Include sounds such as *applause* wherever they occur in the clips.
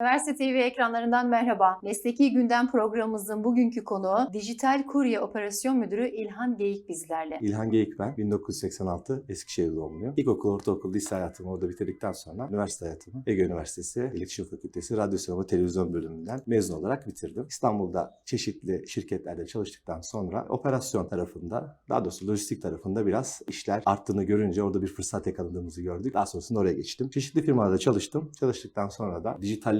Üniversite TV ekranlarından merhaba. Mesleki Gündem programımızın bugünkü konuğu Dijital Kurye Operasyon Müdürü İlhan Geyik bizlerle. İlhan Geyik ben. 1986 Eskişehir doğumluyum. İlkokul, ortaokul, lise hayatımı orada bitirdikten sonra üniversite hayatımı Ege Üniversitesi İletişim Fakültesi Radyo Sinema Televizyon bölümünden mezun olarak bitirdim. İstanbul'da çeşitli şirketlerde çalıştıktan sonra operasyon tarafında, daha doğrusu lojistik tarafında biraz işler arttığını görünce orada bir fırsat yakaladığımızı gördük. Daha sonrasında oraya geçtim. Çeşitli firmalarda çalıştım. Çalıştıktan sonra da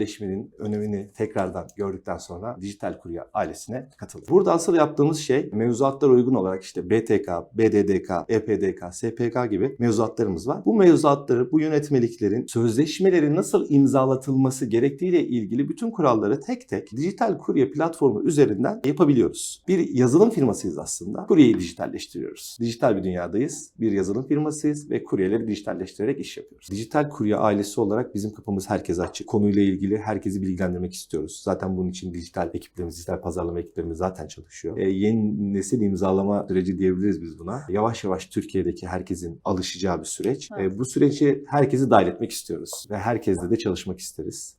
dijitalleşmenin önemini tekrardan gördükten sonra dijital kurye ailesine katıldım. Burada asıl yaptığımız şey mevzuatlara uygun olarak işte BTK, BDDK, EPDK, SPK gibi mevzuatlarımız var. Bu mevzuatları, bu yönetmeliklerin sözleşmeleri nasıl imzalatılması gerektiğiyle ilgili bütün kuralları tek tek dijital kurye platformu üzerinden yapabiliyoruz. Bir yazılım firmasıyız aslında. Kuryeyi dijitalleştiriyoruz. Dijital bir dünyadayız. Bir yazılım firmasıyız ve kuryeleri dijitalleştirerek iş yapıyoruz. Dijital kurye ailesi olarak bizim kapımız herkese açık. Konuyla ilgili herkesi bilgilendirmek istiyoruz. Zaten bunun için dijital ekiplerimiz, dijital pazarlama ekiplerimiz zaten çalışıyor. Ee, yeni nesil imzalama süreci diyebiliriz biz buna. Yavaş yavaş Türkiye'deki herkesin alışacağı bir süreç. Evet. Ee, bu süreci herkesi dahil etmek istiyoruz ve herkesle de çalışmak isteriz.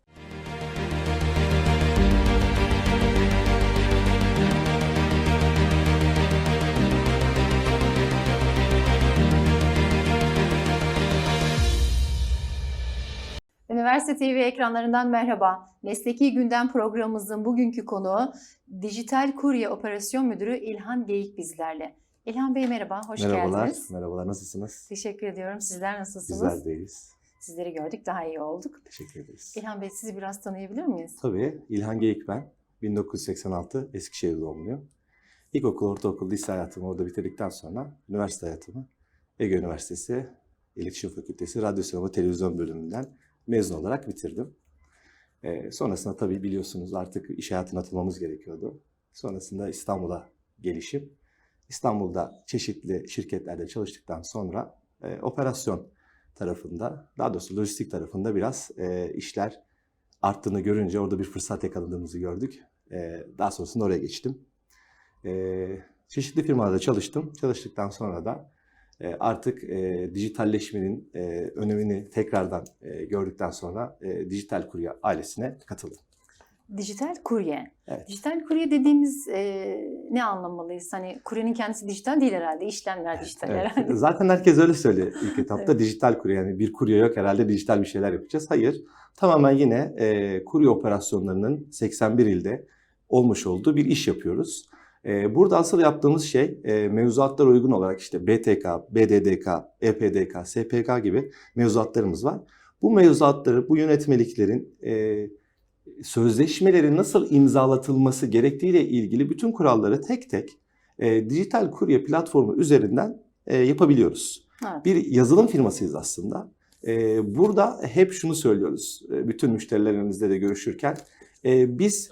Üniversite TV ekranlarından merhaba. Mesleki Gündem programımızın bugünkü konuğu Dijital Kurye Operasyon Müdürü İlhan Geyik bizlerle. İlhan Bey merhaba, hoş merhabalar, geldiniz. merhabalar. Nasılsınız? Teşekkür ediyorum. Sizler nasılsınız? Bizler deyiz. Sizleri gördük, daha iyi olduk. Teşekkür ederiz. İlhan Bey sizi biraz tanıyabilir miyiz? Tabii. İlhan Geyik ben. 1986 Eskişehir doğumluyum. İlkokul, ortaokul, lise hayatımı orada bitirdikten sonra üniversite hayatımı Ege Üniversitesi İletişim Fakültesi Radyo Sinema Televizyon bölümünden mezun olarak bitirdim. Ee, sonrasında tabii biliyorsunuz artık iş hayatına atılmamız gerekiyordu. Sonrasında İstanbul'a gelişim. İstanbul'da çeşitli şirketlerde çalıştıktan sonra e, operasyon tarafında, daha doğrusu lojistik tarafında biraz e, işler arttığını görünce orada bir fırsat yakaladığımızı gördük. Ee, daha sonrasında oraya geçtim. Ee, çeşitli firmalarda çalıştım. Çalıştıktan sonra da e, artık e, dijitalleşmenin e, önemini tekrardan e, gördükten sonra e, dijital kurye ailesine katıldım. Dijital kurye. Evet. Dijital kurye dediğimiz e, ne anlamalıyız? Hani kuryenin kendisi dijital değil herhalde, işlemler dijital Evet. herhalde. *laughs* Zaten herkes öyle söylüyor ilk *laughs* etapta. Evet. Dijital kurye yani bir kurye yok herhalde dijital bir şeyler yapacağız. Hayır. Tamamen yine e, kurye operasyonlarının 81 ilde olmuş olduğu bir iş yapıyoruz. E, burada asıl yaptığımız şey e, mevzuatlara uygun olarak işte BTK, BDDK, EPDK, SPK gibi mevzuatlarımız var. Bu mevzuatları, bu yönetmeliklerin e, sözleşmeleri nasıl imzalatılması gerektiğiyle ilgili bütün kuralları tek tek e, dijital kurye platformu üzerinden yapabiliyoruz. Evet. Bir yazılım firmasıyız aslında. Burada hep şunu söylüyoruz bütün müşterilerimizle de görüşürken biz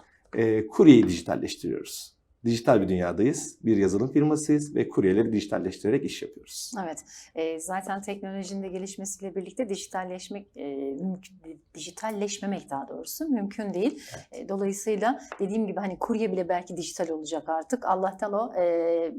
kuryeyi dijitalleştiriyoruz. Dijital bir dünyadayız. Bir yazılım firmasıyız ve kuryeleri dijitalleştirerek iş yapıyoruz. Evet, e, zaten teknolojinin de gelişmesiyle birlikte dijitalleşmek, e, mümkün, dijitalleşmemek daha doğrusu mümkün değil. E, dolayısıyla dediğim gibi hani kurye bile belki dijital olacak artık. Allah'tan o e,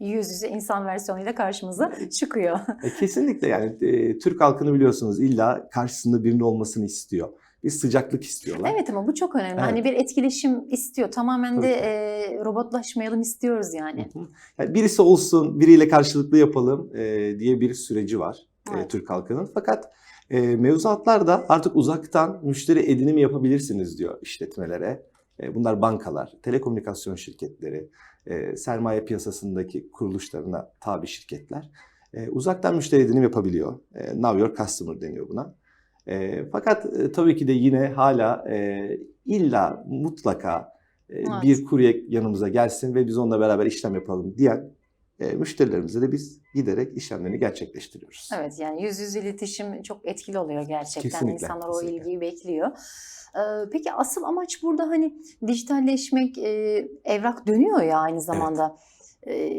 yüz yüze insan versiyonuyla karşımıza çıkıyor. E, kesinlikle yani e, Türk halkını biliyorsunuz illa karşısında birinin olmasını istiyor. Bir sıcaklık istiyorlar. evet ama bu çok önemli. Evet. Hani bir etkileşim istiyor. Tamamen Tabii de e, robotlaşmayalım istiyoruz yani. Hı hı. Yani birisi olsun, biriyle karşılıklı yapalım e, diye bir süreci var e, Evet. Türk halkının. Fakat e, mevzuatlarda artık uzaktan müşteri edinimi yapabilirsiniz diyor işletmelere. E, bunlar bankalar, telekomünikasyon şirketleri, e, sermaye piyasasındaki kuruluşlarına tabi şirketler. E, uzaktan müşteri edinim yapabiliyor. E, Know Your Customer deniyor buna. E, fakat e, tabii ki de yine hala e, illa mutlaka e, Evet. bir kurye yanımıza gelsin ve biz onunla beraber işlem yapalım diyen e, müşterilerimize de biz giderek işlemlerini gerçekleştiriyoruz. Evet yani yüz yüze iletişim çok etkili oluyor gerçekten. Kesinlikle, İnsanlar o kesinlikle. ilgiyi bekliyor. Ee, Peki asıl amaç burada hani dijitalleşmek, e, evrak dönüyor ya aynı zamanda. E,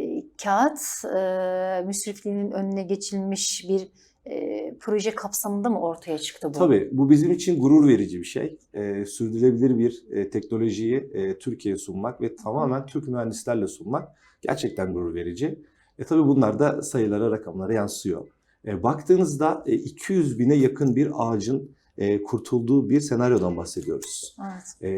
kağıt e, müsrifliğinin önüne geçilmiş bir e, proje kapsamında mı ortaya çıktı bu? Tabii bu bizim için gurur verici bir şey. E, sürdürülebilir bir e, teknolojiyi e, Türkiye'ye sunmak ve tamamen Türk mühendislerle sunmak gerçekten gurur verici. E tabii bunlar da sayılara, rakamlara yansıyor. E, baktığınızda e, 200 bine yakın bir ağacın e, kurtulduğu bir senaryodan bahsediyoruz. Evet. E,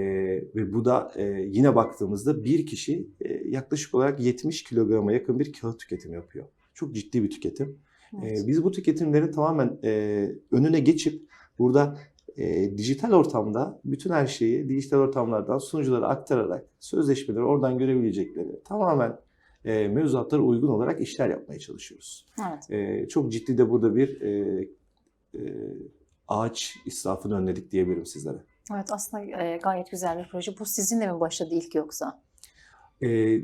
ve bu da e, yine baktığımızda bir kişi e, yaklaşık olarak 70 kilograma yakın bir kağıt tüketimi yapıyor. Çok ciddi bir tüketim. Evet. E, biz bu tüketimlerin tamamen e, önüne geçip burada e, dijital ortamda bütün her şeyi dijital ortamlardan sunuculara aktararak sözleşmeleri oradan görebilecekleri tamamen e, mevzuatlara uygun olarak işler yapmaya çalışıyoruz. evet. E, çok ciddi de burada bir e, e, ağaç israfını önledik diyebilirim sizlere. Evet aslında e, gayet güzel bir proje. Bu sizinle mi başladı ilk yoksa? E,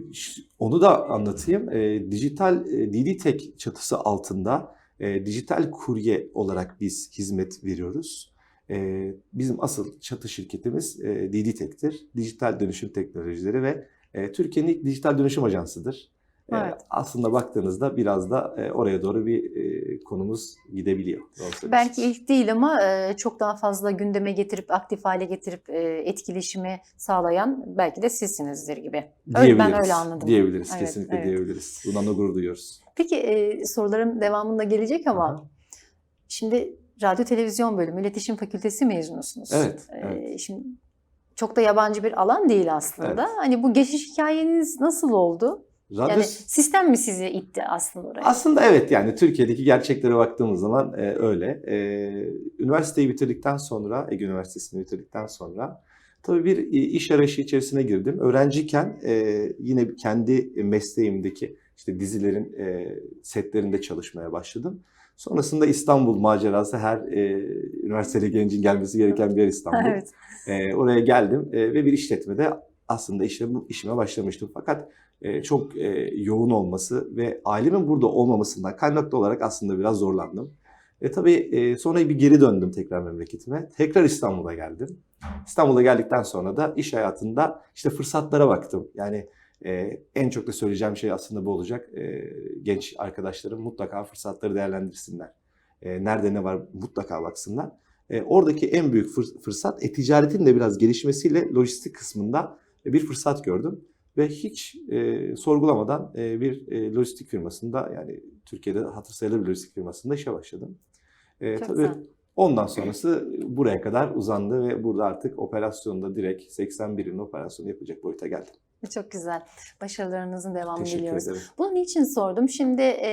onu da anlatayım. E, dijital e, Tech çatısı altında e, dijital kurye olarak biz hizmet veriyoruz. E, bizim asıl çatı şirketimiz e, DD Tech'tir. Dijital Dönüşüm Teknolojileri ve e, Türkiye'nin ilk dijital dönüşüm ajansıdır. E, Evet. aslında baktığınızda biraz da e, oraya doğru bir e, konumuz gidebiliyor. Belki ilk değil ama e, çok daha fazla gündeme getirip aktif hale getirip etkileşimi sağlayan belki de sizsinizdir gibi. Öyle, ben öyle anladım. Diyebiliriz, Evet, kesinlikle evet. diyebiliriz. Bundan da gurur duyuyoruz. Peki sorularım devamında gelecek ama Aha. şimdi radyo televizyon bölümü iletişim fakültesi mezunusunuz. Evet, evet. Şimdi çok da yabancı bir alan değil aslında. Hani bu geçiş hikayeniz nasıl oldu? Radyo Yani sistem mi sizi itti aslında oraya? Aslında evet yani Türkiye'deki gerçeklere baktığımız zaman e, öyle. E, üniversiteyi bitirdikten sonra, Ege Üniversitesi'ni bitirdikten sonra tabii bir e, iş arayışı içerisine girdim. Öğrenciyken e, yine kendi mesleğimdeki işte dizilerin e, setlerinde çalışmaya başladım. Sonrasında İstanbul macerası her e, üniversiteli gencin gelmesi gereken bir yer İstanbul. *laughs* evet. E, oraya geldim e, ve bir işletmede aslında işte bu işime başlamıştım. Fakat e, çok e, yoğun olması ve ailemin burada olmamasından kaynaklı olarak aslında biraz zorlandım. E tabii e, sonra bir geri döndüm tekrar memleketime. Tekrar İstanbul'a geldim. İstanbul'a geldikten sonra da iş hayatında işte fırsatlara baktım. Yani e, en çok da söyleyeceğim şey aslında bu olacak. E, genç arkadaşlarım mutlaka fırsatları değerlendirsinler. E, nerede ne var mutlaka baksınlar. E, oradaki en büyük fırs- fırsat e-ticaretin de biraz gelişmesiyle lojistik kısmında bir fırsat gördüm. Ve hiç e, sorgulamadan e, bir e, lojistik firmasında yani Türkiye'de hatır sayılır bir lojistik firmasında işe başladım. E, Çok tabii güzel. ondan sonrası buraya kadar uzandı ve burada artık operasyonda direkt 81'in operasyonu yapacak boyuta geldim. Çok güzel. Başarılarınızın devamını Teşekkür diliyoruz. ederim. Bunun için sordum. Şimdi e,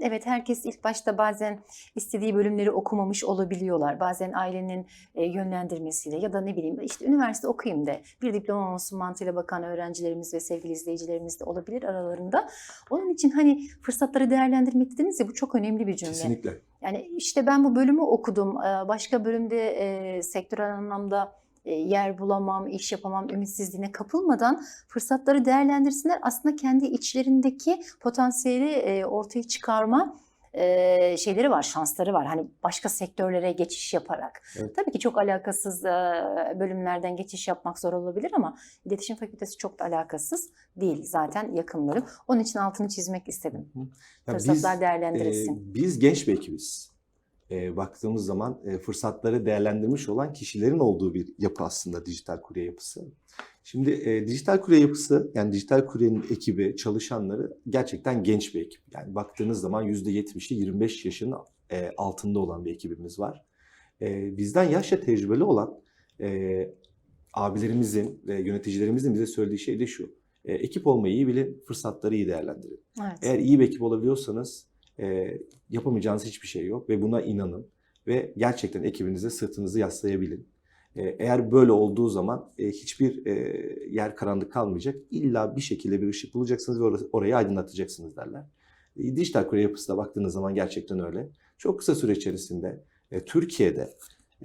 evet herkes ilk başta bazen istediği bölümleri okumamış olabiliyorlar. Bazen ailenin e, yönlendirmesiyle ya da ne bileyim işte üniversite okuyayım da bir diploma olsun mantığıyla bakan öğrencilerimiz ve sevgili izleyicilerimiz de olabilir aralarında. Onun için hani fırsatları değerlendirmek dediniz ya bu çok önemli bir cümle. Kesinlikle. Yani işte ben bu bölümü okudum. Başka bölümde e, sektörel anlamda yer bulamam, iş yapamam ümitsizliğine kapılmadan fırsatları değerlendirsinler. Aslında kendi içlerindeki potansiyeli e, ortaya çıkarma e, şeyleri var, şansları var. Hani başka sektörlere geçiş yaparak. Evet. Tabii ki çok alakasız e, bölümlerden geçiş yapmak zor olabilir ama iletişim fakültesi çok da alakasız değil zaten yakın bölüm. Onun için altını çizmek istedim. Ya Fırsatlar biz, değerlendirilsin. e, biz genç bir ekibiz. E, baktığımız zaman e, fırsatları değerlendirmiş olan kişilerin olduğu bir yapı aslında dijital kurye yapısı. Şimdi e, dijital kurye yapısı yani dijital kuryenin ekibi, çalışanları gerçekten genç bir ekip. Yani baktığınız zaman %70'i 25 yaşın e, altında olan bir ekibimiz var. E, bizden yaşça tecrübeli olan e, abilerimizin ve yöneticilerimizin bize söylediği şey de şu. E, ekip olmayı iyi bilin, fırsatları iyi değerlendirin. Evet. Eğer iyi bir ekip olabiliyorsanız e, yapamayacağınız hiçbir şey yok ve buna inanın ve gerçekten ekibinize sırtınızı yaslayabilin. E, eğer böyle olduğu zaman e, hiçbir e, yer karanlık kalmayacak. İlla bir şekilde bir ışık bulacaksınız ve orası- orayı aydınlatacaksınız derler. E, dijital kurye yapısına baktığınız zaman gerçekten öyle. Çok kısa süre içerisinde e, Türkiye'de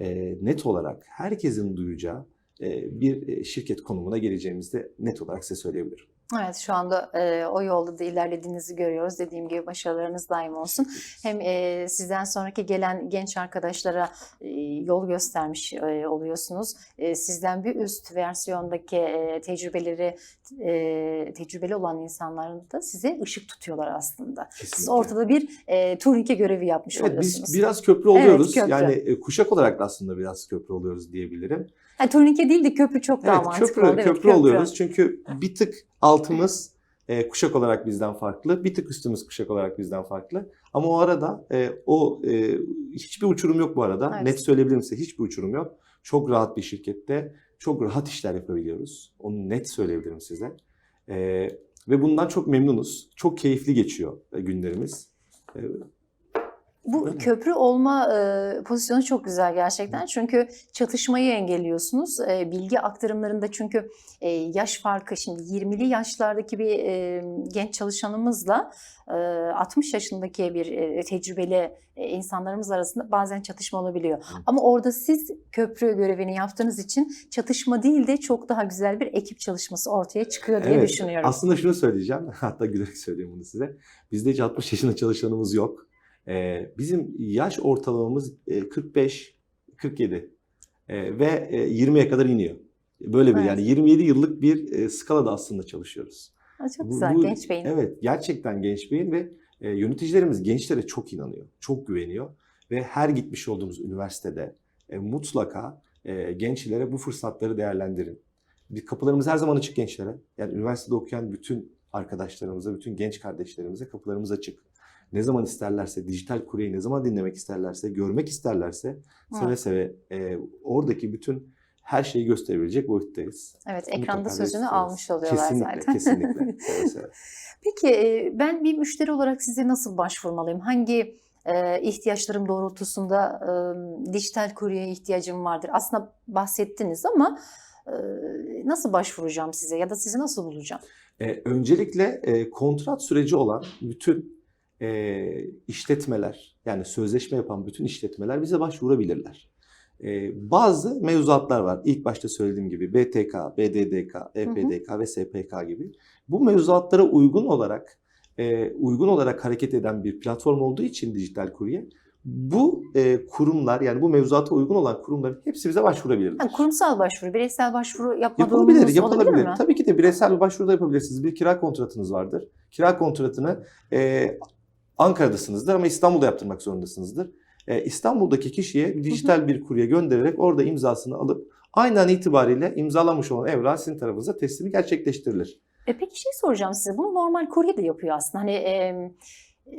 e, net olarak herkesin duyacağı e, bir e, şirket konumuna geleceğimizi de net olarak size söyleyebilirim. Evet şu anda e, o yolda da ilerlediğinizi görüyoruz. Dediğim gibi başarılarınız daim olsun. Hem e, sizden sonraki gelen genç arkadaşlara e, yol göstermiş e, oluyorsunuz. E, sizden bir üst versiyondaki e, tecrübeleri e, tecrübeli olan insanların da size ışık tutuyorlar aslında. Siz Kesinlikle. ortada bir e, turnike görevi yapmış Evet, oluyorsunuz. biz biraz köprü oluyoruz. köprü. Yani e, kuşak olarak da aslında biraz köprü oluyoruz diyebilirim. Ha, turnike değil de köprü çok daha Evet, mantıklı köprü oldu. Evet, köprü oluyoruz. Çünkü bir tık altımız e, kuşak olarak bizden farklı. Bir tık üstümüz kuşak olarak bizden farklı. Ama o arada e, o e, hiçbir uçurum yok bu arada. Evet. Net söyleyebilirim size hiçbir uçurum yok. Çok rahat bir şirkette çok rahat işler yapabiliyoruz. Onu net söyleyebilirim size. E, ve bundan çok memnunuz. Çok keyifli geçiyor e, günlerimiz. E, Bu Öyle. köprü olma e, pozisyonu çok güzel gerçekten. Çünkü çatışmayı engelliyorsunuz. E, bilgi aktarımlarında çünkü e, yaş farkı şimdi 20'li yaşlardaki bir e, genç çalışanımızla e, 60 yaşındaki bir e, tecrübeli e, insanlarımız arasında bazen çatışma olabiliyor. Hı. Ama orada siz köprü görevini yaptığınız için çatışma değil de çok daha güzel bir ekip çalışması ortaya çıkıyor diye Evet, düşünüyorum. Aslında şunu söyleyeceğim. *laughs* Hatta gülerek söyleyeyim bunu size. Bizde hiç 60 yaşında çalışanımız yok. Ee, bizim yaş ortalamamız e, 45, 47 Ee, ve e, 20'ye kadar iniyor. Böyle bir Evet. yani 27 yıllık bir e, skalada aslında çalışıyoruz. Ha, çok Bu- güzel bu- genç beyin. Evet gerçekten genç beyin ve e, yöneticilerimiz gençlere çok inanıyor. Çok güveniyor. Ve her gitmiş olduğumuz üniversitede e, mutlaka e, gençlere bu fırsatları değerlendirin. Bir kapılarımız her zaman açık gençlere. Yani üniversitede okuyan bütün arkadaşlarımıza, bütün genç kardeşlerimize kapılarımız açık. Ne zaman isterlerse, dijital kuryeyi ne zaman dinlemek isterlerse, görmek isterlerse seve Evet. seve e, oradaki bütün her şeyi gösterebilecek boyuttayız. Evet, ekranda sözünü almış oluyorlar kesinlikle, zaten. Kesinlikle, *laughs* seve. Peki e, ben bir müşteri olarak size nasıl başvurmalıyım? Hangi e, ihtiyaçlarım doğrultusunda e, dijital kuryeye ihtiyacım vardır? Aslında bahsettiniz ama nasıl başvuracağım size ya da sizi nasıl bulacağım? Ee, öncelikle e, kontrat süreci olan bütün e, işletmeler yani sözleşme yapan bütün işletmeler bize başvurabilirler. E, bazı mevzuatlar var. İlk başta söylediğim gibi BTK, BDDK, EPDK ve SPK gibi. Bu mevzuatlara uygun olarak e, uygun olarak hareket eden bir platform olduğu için dijital kurye bu e, kurumlar yani bu mevzuata uygun olan kurumların hepsi bize başvurabilirler. Yani kurumsal başvuru, bireysel başvuru yapma Yapılabilir, yapılabilir. olabilir mi? Tabii ki de bireysel bir başvuru da yapabilirsiniz. Bir kira kontratınız vardır. Kira kontratını e, Ankara'dasınızdır ama İstanbul'da yaptırmak zorundasınızdır. E, İstanbul'daki kişiye dijital bir kurye göndererek orada imzasını alıp aynı an itibariyle imzalanmış olan evrağı sizin tarafınıza teslimi gerçekleştirilir. E peki şey soracağım size. Bunu normal kurye de yapıyor aslında. Hani e, e,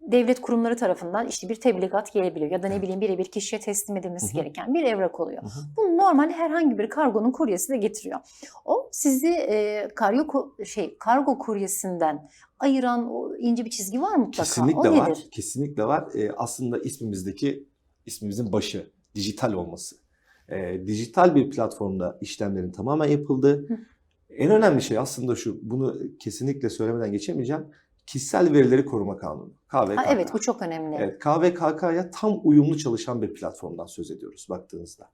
devlet kurumları tarafından işte bir tebligat gelebiliyor ya da ne bileyim birebir kişiye teslim edilmesi Hı hı. gereken bir evrak oluyor. Hı hı. Bunu normal herhangi bir kargonun kuryesi de getiriyor. Sizi e, kargo şey kargo kuryesinden ayıran o ince bir çizgi var mutlaka. Kesinlikle o var. nedir? Kesinlikle var. E, aslında ismimizdeki ismimizin başı dijital olması. E, dijital bir platformda işlemlerin tamamen yapıldığı. Hı. En önemli şey aslında şu. Bunu kesinlikle söylemeden geçemeyeceğim. Kişisel verileri koruma kanunu. KVKK. Ha, evet bu çok önemli. Evet, KVKK'ya tam uyumlu çalışan bir platformdan söz ediyoruz baktığınızda.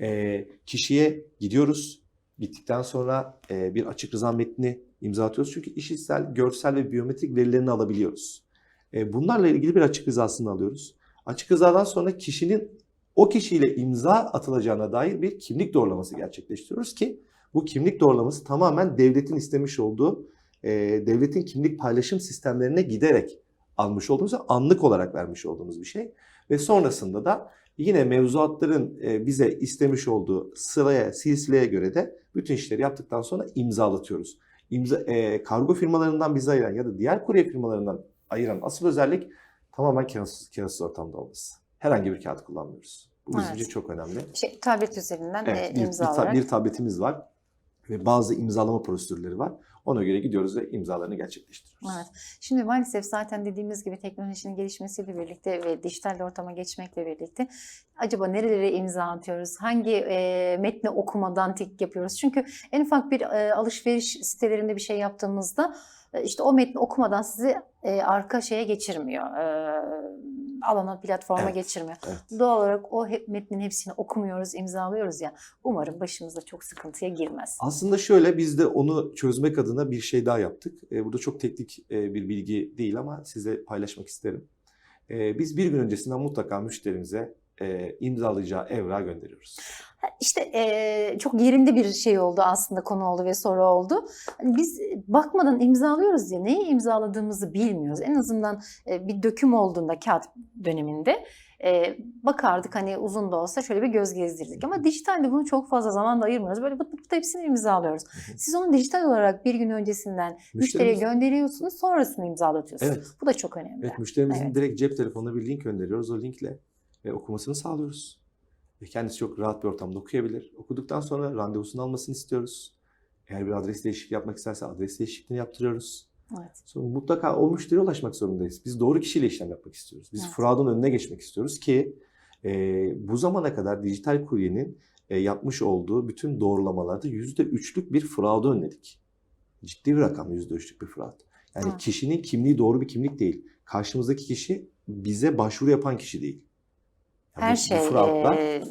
E, kişiye gidiyoruz. Gittikten sonra e, bir açık rıza metni imza atıyoruz. Çünkü işitsel, görsel ve biyometrik verilerini alabiliyoruz. E, bunlarla ilgili bir açık rızasını alıyoruz. Açık rızadan sonra kişinin o kişiyle imza atılacağına dair bir kimlik doğrulaması gerçekleştiriyoruz ki bu kimlik doğrulaması tamamen devletin istemiş olduğu e, devletin kimlik paylaşım sistemlerine giderek almış olduğumuz anlık olarak vermiş olduğumuz bir şey. Ve sonrasında da yine mevzuatların e, bize istemiş olduğu sıraya, silsileye göre de bütün işleri yaptıktan sonra imzalatıyoruz. İmza, e, kargo firmalarından bizi ayıran ya da diğer kurye firmalarından ayıran asıl özellik tamamen kağıtsız, kağıtsız ortamda olması. Herhangi bir kağıt kullanmıyoruz. Bu bizim Evet. için çok önemli. Şey, tablet üzerinden Evet, e, bir, bir, imza ta- olarak. bir tabletimiz var ve bazı imzalama prosedürleri var. Ona göre gidiyoruz ve imzalarını gerçekleştiriyoruz. Evet. Şimdi maalesef zaten dediğimiz gibi teknolojinin gelişmesiyle birlikte ve dijital ortama geçmekle birlikte acaba nerelere imza atıyoruz? Hangi e, metni okumadan tik yapıyoruz? Çünkü en ufak bir e, alışveriş sitelerinde bir şey yaptığımızda işte o metni okumadan sizi e, arka şeye geçirmiyor. E, alana, platforma Evet, geçirmiyor. evet. Doğal olarak o he- metnin hepsini okumuyoruz, imzalıyoruz ya. Umarım başımıza çok sıkıntıya girmez. Aslında şöyle biz de onu çözmek adına bir şey daha yaptık. E, burada çok teknik e, bir bilgi değil ama size paylaşmak isterim. E, biz bir gün öncesinden mutlaka müşterimize e, imzalayacağı evrağı gönderiyoruz. İşte eee, çok yerinde bir şey oldu aslında konu oldu ve soru oldu. Hani biz bakmadan imzalıyoruz ya neyi imzaladığımızı bilmiyoruz. En azından e, bir döküm olduğunda kağıt döneminde e, bakardık hani uzun da olsa şöyle bir göz gezdirdik. Ama dijitalde bunu çok fazla zaman da ayırmıyoruz. Böyle bıt bıt bıt hepsini imzalıyoruz. Siz onu dijital olarak bir gün öncesinden müşteriye gönderiyorsunuz sonrasını imzalatıyorsunuz. Evet. Bu da çok önemli. Evet, müşterimizin Evet. direkt cep telefonuna bir link gönderiyoruz. O linkle e, okumasını sağlıyoruz. Ve kendisi çok rahat bir ortamda okuyabilir. Okuduktan sonra randevusunu almasını istiyoruz. Eğer bir adres değişikliği yapmak isterse adres değişikliğini yaptırıyoruz. Evet. Sonra mutlaka o müşteriye ulaşmak zorundayız. Biz doğru kişiyle işlem yapmak istiyoruz. Biz Evet. fraudun önüne geçmek istiyoruz ki e, bu zamana kadar dijital kuryenin e, yapmış olduğu bütün doğrulamalarda %3'lük bir fraudu önledik. Ciddi bir rakam %3'lük bir fraud. Yani Evet. kişinin kimliği doğru bir kimlik değil. Karşımızdaki kişi bize başvuru yapan kişi değil. Yani Her bu- bu şey fraudlar- e,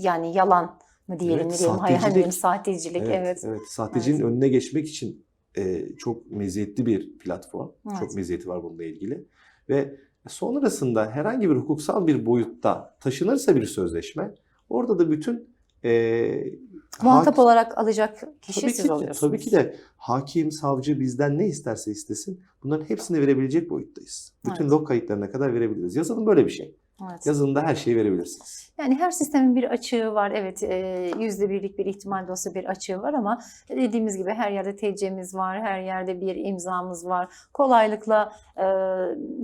yani yalan mı diyelim Evet, diyelim hayal diyelim sahtecilik evet. Evet, evet. Sahtecinin Evet. önüne geçmek için e, çok meziyetli bir platform. Evet. Çok meziyeti var bununla ilgili. Ve sonrasında herhangi bir hukuksal bir boyutta taşınırsa bir sözleşme, orada da bütün e, Muhatap olarak alacak kişi tabii siz ki oluyorsunuz. tabii ki de hakim, savcı bizden ne isterse istesin bunların hepsini verebilecek boyuttayız. Bütün Evet. log kayıtlarına kadar verebiliriz. Yazılım böyle bir şey. Evet. Yazılımda her şeyi verebilirsiniz. Yani her sistemin bir açığı var. Evet e, yüzde birlik bir ihtimal de olsa bir açığı var ama dediğimiz gibi her yerde TC'miz var, her yerde bir imzamız var. Kolaylıkla e,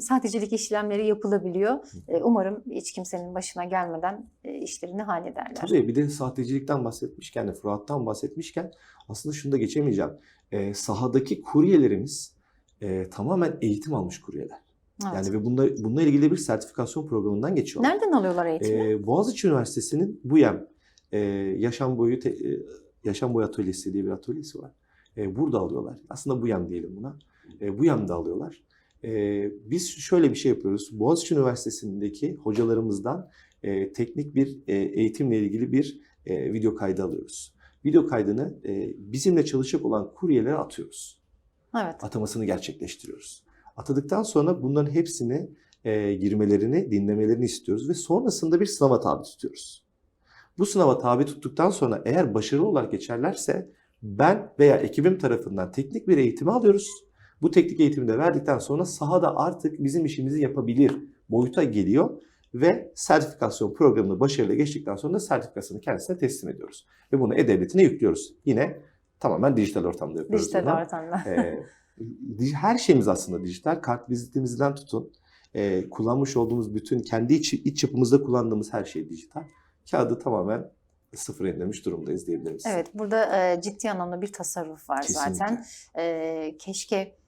sahtecilik işlemleri yapılabiliyor. E, umarım hiç kimsenin başına gelmeden e, işlerini hallederler. Tabii bir de sahtecilikten bahsetmişken de fraud'dan bahsetmişken aslında şunu da geçemeyeceğim. Ee, sahadaki kuryelerimiz e, tamamen eğitim almış kuryeler. Evet. Yani ve bunda, bununla ilgili bir sertifikasyon programından geçiyorlar. Nereden alıyorlar eğitimi? Ee, Boğaziçi Üniversitesi'nin BUYEM e, Yaşam Boyu te- e, Yaşam Boyu Atölyesi diye bir atölyesi var. E, burada alıyorlar. Aslında BUYEM diyelim buna. E, BUYEM'de alıyorlar. E, biz şöyle bir şey yapıyoruz. Boğaziçi Üniversitesi'ndeki hocalarımızdan e, teknik bir e, eğitimle ilgili bir e, video kaydı alıyoruz. Video kaydını e, bizimle çalışacak olan kuryelere atıyoruz evet. atamasını gerçekleştiriyoruz. Atadıktan sonra bunların hepsini e, girmelerini, dinlemelerini istiyoruz ve sonrasında bir sınava tabi tutuyoruz. Bu sınava tabi tuttuktan sonra eğer başarılı olarak geçerlerse ben veya ekibim tarafından teknik bir eğitimi alıyoruz. Bu teknik eğitimi de verdikten sonra sahada artık bizim işimizi yapabilir boyuta geliyor ve sertifikasyon programını başarıyla geçtikten sonra sertifikasını kendisine teslim ediyoruz. Ve bunu E-Devleti'ne yüklüyoruz. Yine tamamen dijital ortamda yapıyoruz. bunu. Dijital ortamda. Ee, her şeyimiz aslında dijital. Kart vizitimizden tutun. e, kullanmış olduğumuz bütün kendi iç, iç yapımızda kullandığımız her şey dijital. Kağıdı tamamen sıfır indirmiş durumdayız diyebiliriz. Evet, burada e, ciddi anlamda bir tasarruf var Kesinlikle. zaten. E, keşke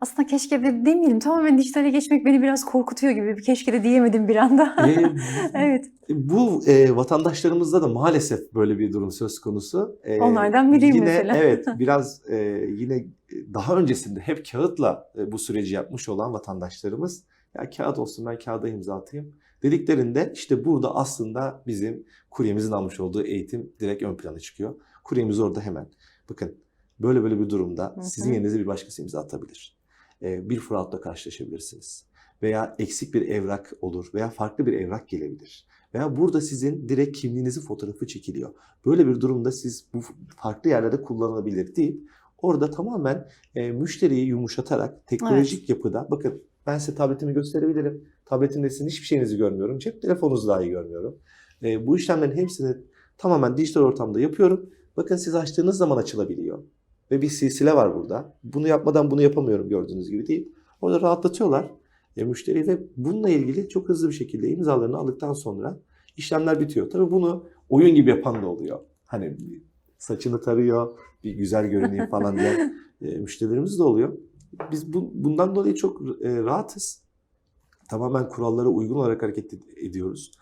aslında keşke de demeyelim tamamen dijitale geçmek beni biraz korkutuyor gibi bir keşke de diyemedim bir anda. Ee, *laughs* evet, bu e, vatandaşlarımızda da maalesef böyle bir durum söz konusu. Ee, Onlardan biriyim yine, mesela. Evet, *laughs* biraz e, yine daha öncesinde hep kağıtla e, bu süreci yapmış olan vatandaşlarımız ya kağıt olsun ben kağıda imza atayım dediklerinde işte burada aslında bizim kuryemizin almış olduğu eğitim direkt ön plana çıkıyor. Kuryemiz orada hemen bakın böyle böyle bir durumda sizin yerinize bir başkası imza atabilir. E, bir fraudla karşılaşabilirsiniz. Veya eksik bir evrak olur veya farklı bir evrak gelebilir. Veya burada sizin direkt kimliğinizin fotoğrafı çekiliyor. Böyle bir durumda siz bu farklı yerlerde kullanılabilir deyip orada tamamen e, müşteriyi yumuşatarak teknolojik yapıda bakın ben size tabletimi gösterebilirim. Tabletimde sizin hiçbir şeyinizi görmüyorum. Cep telefonunuzu dahi görmüyorum. E, bu işlemlerin hepsini tamamen dijital ortamda yapıyorum. Bakın siz açtığınız zaman açılabiliyor. Ve bir silsile var burada. Bunu yapmadan bunu yapamıyorum gördüğünüz gibi deyip orada rahatlatıyorlar e, müşteriyi ve bununla ilgili çok hızlı bir şekilde imzalarını aldıktan sonra işlemler bitiyor. Tabii bunu oyun gibi yapan da oluyor. Hani saçını tarıyor, bir güzel görüneyim *laughs* falan diyen e, müşterilerimiz de oluyor. Biz bu, bundan dolayı çok e, rahatız. Tamamen kurallara uygun olarak hareket ed- ediyoruz.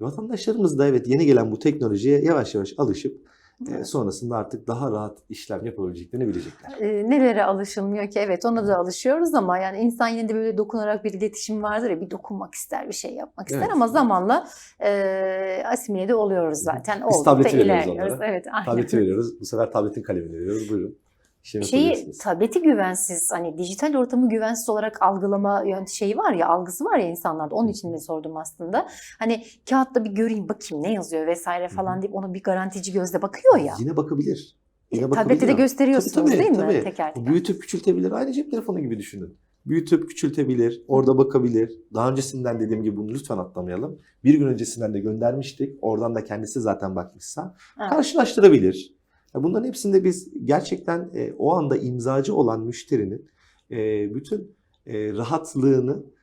Vatandaşlarımız da evet yeni gelen bu teknolojiye yavaş yavaş alışıp e, sonrasında artık daha rahat işlem yapabileceklerini bilecekler. E, nelere alışılmıyor ki? Evet ona da alışıyoruz ama yani insan yine de böyle dokunarak bir iletişim vardır ya bir dokunmak ister, bir şey yapmak ister Evet. ama zamanla e, asimile de oluyoruz zaten. Biz Olduk tableti veriyoruz ilerliyoruz. onlara. Evet, aynen. Tableti veriyoruz. Bu sefer tabletin kalemini veriyoruz. Buyurun. İşlemi Şeyi tableti güvensiz hani dijital ortamı güvensiz olarak algılama yönt şeyi var ya algısı var ya insanlarda onun için de sordum aslında. Hani kağıtta bir göreyim bakayım ne yazıyor vesaire falan deyip ona bir garantici gözle bakıyor ya. Yine bakabilir. Yine Tablette de gösteriyorsunuz Tabii, tabii, değil mi tabii. teker teker? büyütüp küçültebilir. Aynı cep telefonu gibi düşünün. büyütüp küçültebilir, orada bakabilir. Daha öncesinden dediğim gibi bunu lütfen atlamayalım. Bir gün öncesinden de göndermiştik. Oradan da kendisi zaten bakmışsa Evet. karşılaştırabilir. Bunların hepsinde biz gerçekten e, o anda imzacı olan müşterinin e, bütün e, rahatlığını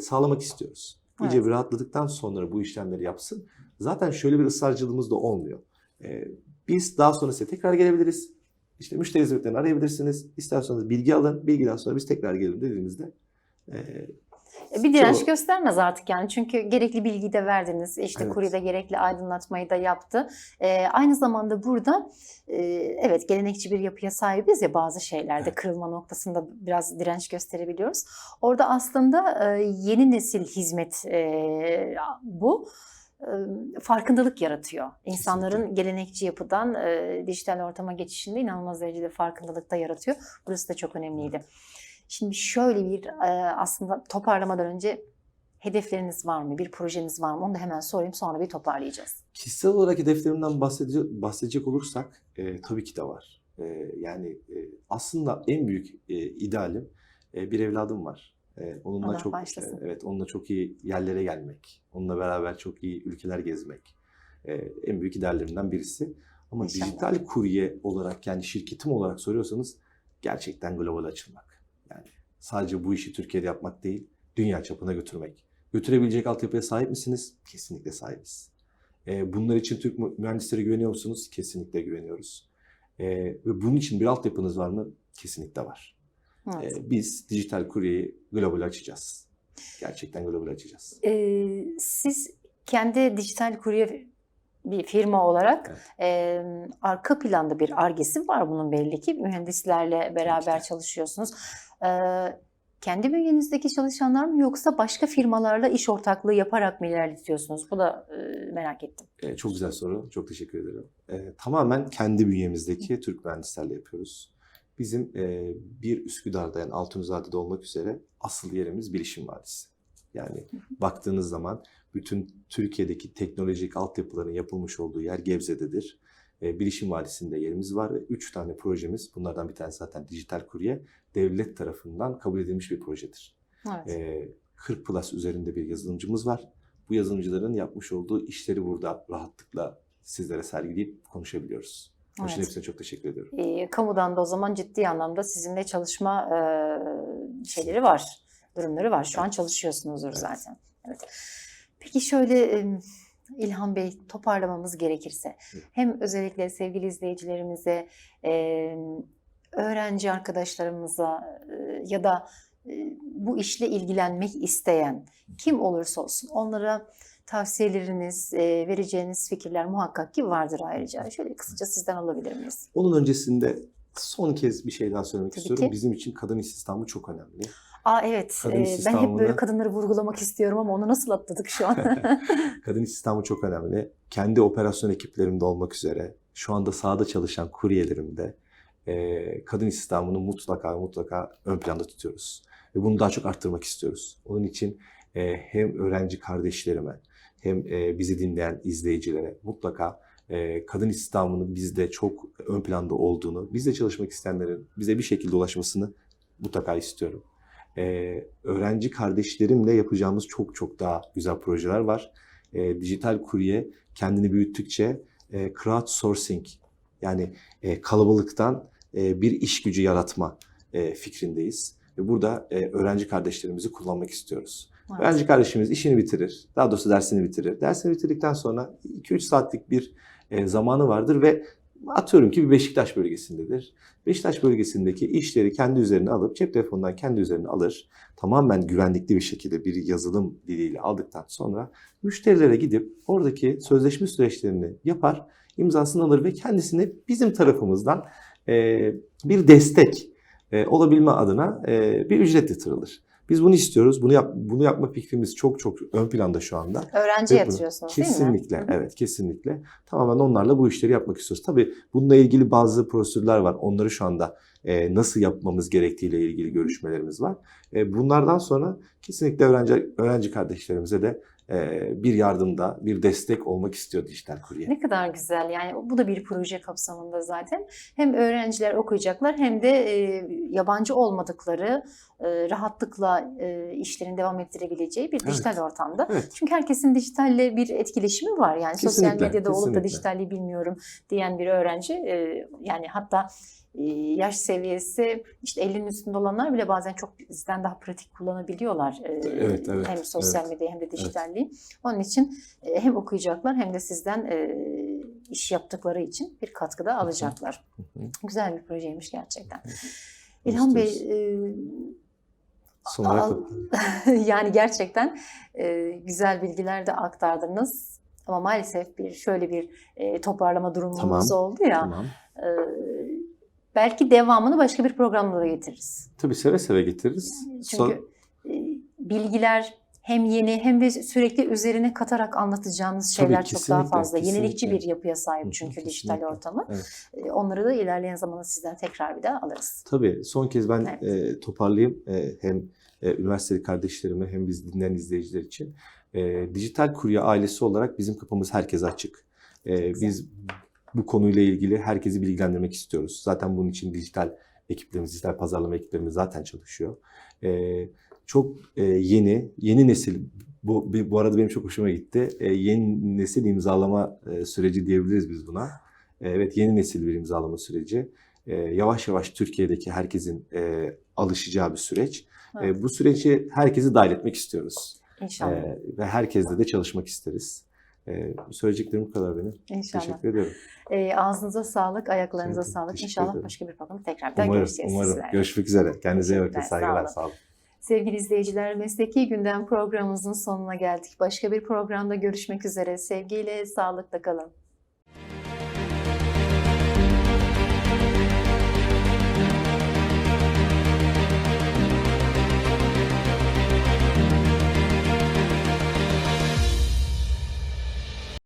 sağlamak istiyoruz. İyice Evet. bir rahatladıktan sonra bu işlemleri yapsın. Zaten şöyle bir ısrarcılığımız da olmuyor. Biz daha sonra size tekrar gelebiliriz. İşte müşteri hizmetlerini arayabilirsiniz. İsterseniz bilgi alın. Bilgiden sonra biz tekrar gelelim dediğimizde Bir direnç Çoğu- göstermez artık yani çünkü gerekli bilgiyi de verdiniz. İşte Evet. kurye de gerekli aydınlatmayı da yaptı. E, aynı zamanda burada e, evet gelenekçi bir yapıya sahibiz ya bazı şeylerde Evet. kırılma noktasında biraz direnç gösterebiliyoruz. Orada aslında e, yeni nesil hizmet e, bu e, farkındalık yaratıyor. İnsanların gelenekçi yapıdan e, dijital ortama geçişinde inanılmaz derecede farkındalık da yaratıyor. Burası da çok önemliydi. Şimdi şöyle bir aslında toparlamadan önce hedefleriniz var mı? Bir projeniz var mı? Onu da hemen sorayım sonra bir toparlayacağız. Kişisel olarak hedeflerimden bahsedecek, bahsedecek olursak e, tabii ki de var. E, yani e, aslında en büyük e, idealim e, bir evladım var. E, onunla Allah çok bağışlasın. e, evet onunla çok iyi yerlere gelmek, onunla beraber çok iyi ülkeler gezmek e, en büyük ideallerimden birisi. Ama İnşallah. dijital kurye olarak yani şirketim olarak soruyorsanız gerçekten global açılmak. Yani sadece bu işi Türkiye'de yapmak değil, dünya çapına götürmek. Götürebilecek altyapıya sahip misiniz? Kesinlikle sahibiz. E, bunlar için Türk mü- mühendislere güveniyor musunuz? Kesinlikle güveniyoruz. E, ve bunun için bir altyapınız var mı? Kesinlikle var. Evet. E, biz dijital kuryeyi global açacağız. Gerçekten global açacağız. E, siz kendi dijital kurye bir firma olarak e, arka planda bir argesi var bunun belli ki. Mühendislerle beraber de. çalışıyorsunuz. Kendi bünyenizdeki çalışanlar mı yoksa başka firmalarla iş ortaklığı yaparak mı ilerletiyorsunuz? Bu da e, merak ettim. E, çok güzel soru. Çok teşekkür ederim. E, tamamen kendi bünyemizdeki Türk mühendislerle yapıyoruz. Bizim e, bir Üsküdar'da yani Altunizade'de olmak üzere asıl yerimiz Bilişim Vadisi. Yani baktığınız zaman bütün Türkiye'deki teknolojik altyapıların yapılmış olduğu yer Gebze'dedir. E, Bilişim Vadisi'nde yerimiz var ve 3 tane projemiz, bunlardan bir tanesi zaten dijital kurye, devlet tarafından kabul edilmiş bir projedir. Evet. Ee, 40 plus üzerinde bir yazılımcımız var. Bu yazılımcıların yapmış olduğu işleri burada rahatlıkla sizlere sergileyip konuşabiliyoruz. Onun için Evet. hepsine çok teşekkür ediyorum. E, kamudan da o zaman ciddi anlamda sizinle çalışma e, şeyleri var, durumları var. Şu an Evet. çalışıyorsunuzdur Evet. zaten. Evet. Peki şöyle e, İlhan Bey toparlamamız gerekirse hem özellikle sevgili izleyicilerimize, öğrenci arkadaşlarımıza ya da bu işle ilgilenmek isteyen kim olursa olsun onlara tavsiyeleriniz, vereceğiniz fikirler muhakkak ki vardır ayrıca. Şöyle kısaca sizden alabilir miyiz? Onun öncesinde son kez bir şey daha söylemek Tabii istiyorum. ki. Bizim için kadın istihdamı çok önemli. Aa evet. Kadın Ee, ben hep böyle kadınları vurgulamak istiyorum ama onu nasıl atladık şu an? *laughs* *laughs* Kadın istihdamı çok önemli. Kendi operasyon ekiplerimde olmak üzere şu anda sahada çalışan kuryelerimde e, kadın istihdamını mutlaka mutlaka ön planda tutuyoruz. Ve bunu daha çok arttırmak istiyoruz. Onun için e, hem öğrenci kardeşlerime hem e, bizi dinleyen izleyicilere mutlaka e, kadın istihdamının bizde çok ön planda olduğunu, bizde çalışmak isteyenlerin bize bir şekilde ulaşmasını mutlaka istiyorum. E, öğrenci kardeşlerimle yapacağımız çok çok daha güzel projeler var. E, dijital kurye kendini büyüttükçe e, crowdsourcing yani e, kalabalıktan e, bir iş gücü yaratma e, fikrindeyiz. Ve burada e, öğrenci kardeşlerimizi kullanmak istiyoruz. Evet. Öğrenci kardeşimiz işini bitirir, daha doğrusu dersini bitirir. Dersini bitirdikten sonra 2-3 saatlik bir e, zamanı vardır ve atıyorum ki bir Beşiktaş bölgesindedir. Beşiktaş bölgesindeki işleri kendi üzerine alıp cep telefonundan kendi üzerine alır. Tamamen güvenlikli bir şekilde bir yazılım diliyle aldıktan sonra müşterilere gidip oradaki sözleşme süreçlerini yapar, imzasını alır ve kendisine bizim tarafımızdan e, bir destek e, olabilme adına e, bir ücret yatırılır. Biz bunu istiyoruz. Bunu yap, bunu yapma fikrimiz çok çok ön planda şu anda. Öğrenci Ve bunu- yatırıyorsunuz değil mi? Kesinlikle, evet kesinlikle. Tamamen onlarla bu işleri yapmak istiyoruz. Tabii bununla ilgili bazı prosedürler var. Onları şu anda e, nasıl yapmamız gerektiğiyle ilgili görüşmelerimiz var. E, bunlardan sonra kesinlikle öğrenci öğrenci kardeşlerimize de bir yardımda, bir destek olmak istiyor dijital kurye. Ne kadar güzel yani bu da bir proje kapsamında zaten. Hem öğrenciler okuyacaklar hem de e, yabancı olmadıkları e, rahatlıkla e, işlerini devam ettirebileceği bir Evet. dijital ortamda. Evet. Çünkü herkesin dijitalle bir etkileşimi var. Yani sosyal Kesinlikle, medyada olup da kesinlikle. dijitalliği bilmiyorum diyen bir öğrenci e, yani hatta e, yaş seviyesi işte 50'nin üstünde olanlar bile bazen çok bizden daha pratik kullanabiliyorlar. E, Evet, evet, Hem sosyal evet. medyayı hem de dijitalliği. Onun için e, hem okuyacaklar hem de sizden e, iş yaptıkları için bir katkıda alacaklar. Hı hı. Güzel bir projeymiş gerçekten. Evet. İlhan Bey İstiyoruz. Son olarak Al- *laughs* yani gerçekten e, güzel bilgiler de aktardınız. Ama maalesef bir şöyle bir e, toparlama durumumuz Tamam, oldu ya. tamam. e, belki devamını başka bir programda da getiririz. Tabii seve seve getiririz. Çünkü e, bilgiler hem yeni hem de sürekli üzerine katarak anlatacağınız Tabii, şeyler çok daha kesinlikle, fazla. Yenilikçi kesinlikle. bir yapıya sahip çünkü dijital kesinlikle. ortamı. Evet. E, Onları da ilerleyen zamanda sizden tekrar bir daha alırız. Tabii son kez ben Evet. e, toparlayayım E, hem e, üniversiteli kardeşlerime hem biz dinleyen izleyiciler için. E, dijital kurye ailesi olarak bizim kapımız herkese açık. E, biz bu konuyla ilgili herkesi bilgilendirmek istiyoruz. Zaten bunun için dijital ekiplerimiz, dijital pazarlama ekiplerimiz zaten çalışıyor. E, çok e, yeni, yeni nesil bu, bu arada benim çok hoşuma gitti. E, yeni nesil imzalama e, süreci diyebiliriz biz buna. E, evet yeni nesil bir imzalama süreci. E, yavaş yavaş Türkiye'deki herkesin e, alışacağı bir süreç. E, Evet. bu süreci herkesi dahil etmek istiyoruz. İnşallah. E, ve herkesle de çalışmak isteriz. E, söyleyeceklerim bu kadar benim. İnşallah. Teşekkür ediyorum. E, ağzınıza sağlık, ayaklarınıza Teşekkür- sağlık. İnşallah ederim. başka bir programda tekrar bir Umarım, görüşeceğiz umarım. sizlerle. Görüşmek üzere. Kendinize iyi bakın. Saygılar. Sağ olun. Sevgili izleyiciler, Mesleki Gündem programımızın sonuna geldik. Başka bir programda görüşmek üzere. Sevgiyle, sağlıkla kalın.